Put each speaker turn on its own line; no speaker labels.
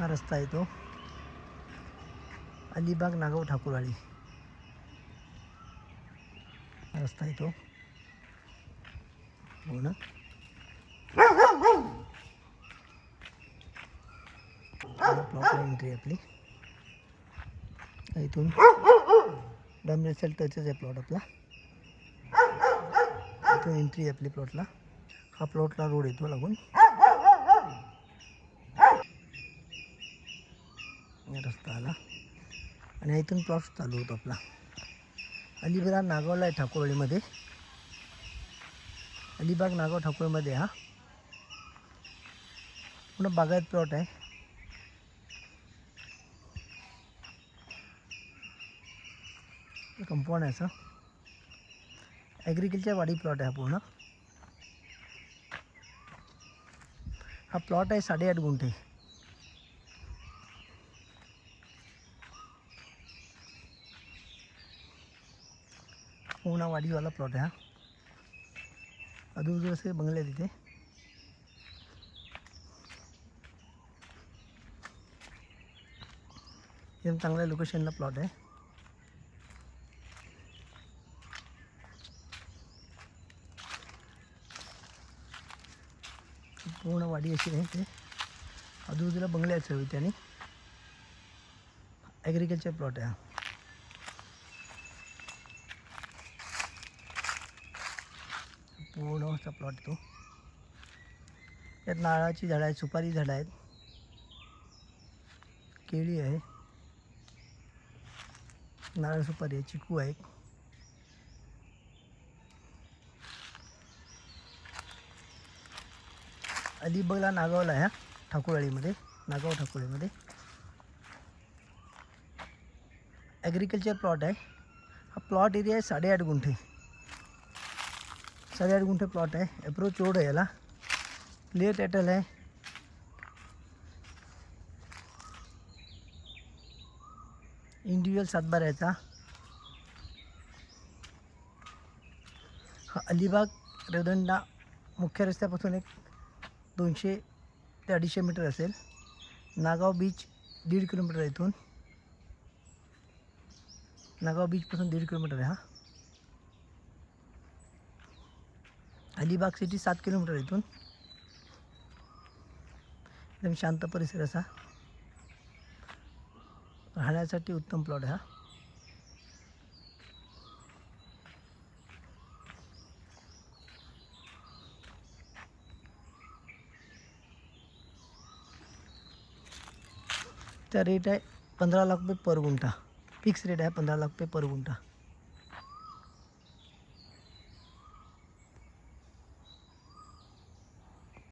हा रस्ता आहे तो. अलिबाग नागाव ठाकूरवाडी. रस्ता आहे तो. हो ना? प्लॉटला एंट्री आपली. इथून. डंबरे टचच आहे प्लॉट आपला. इथून एंट्री आहे आपली प्लॉटला हा प्लॉटला रोड येतो लागून. रस्ता आला. आणि इथून प्लॉट चालू होतो आपला. अलिबाग नागावला आहे ठाकुरवाडीमध्ये. अलिबाग नागाव ठाकुरमध्ये हा. पूर्ण बागायत प्लॉट आहे. कंपाऊंड आहे असं. ॲग्रिकल्चर वाडी प्लॉट आहे हा पूर्ण. हा प्लॉट आहे साडेआठ गुंठे. उन्हावाडीवाला प्लॉट आहे हा. आजूबाजूला असे बंगले आहेत तिथे एकदम चांगल्या लोकेशनला प्लॉट आहे. पूर्ण वाडी अशी आहे ते आजूबाजूला बंगले आहेत त्याने. ॲग्रिकल्चर प्लॉट आहे हा. पूर्ण असा प्लॉट तो यात नारळाची झाडं आहेत सुपारी झाडं आहेत. केळी आहे. नारळ सुपारी आहे चिकू आहे अलिबागला नागावला ह्या ठाकुरवाळीमध्ये नागाव ठाकूरवाडीमध्ये ॲग्रिकल्चर प्लॉट आहे. हा प्लॉट एरिया आहे साडेआठ गुंठे. साडेआठ गुंठे प्लॉट आहे. अप्रोच रोड आहे याला. क्लिअर टॅटल आहे. इंडिव्हिज्युअल सातबार याचा. हा अलिबाग रेवदंडा मुख्य रस्त्यापासून एक दोनशे ते अडीचशे मीटर असेल. नागाव बीच दीड किलोमीटर इथून. नागाव बीचपासून दीड किलोमीटर आहे हा. अलिबाग सिटी सात किलोमीटर इथून. एकदम शांत परिसर असा. राहण्यासाठी उत्तम प्लॉट हा. त्या रेट आहे पंधरा लाख रुपये पर गुंठा. फिक्स रेट आहे पंधरा लाख रुपये पर गुंठा.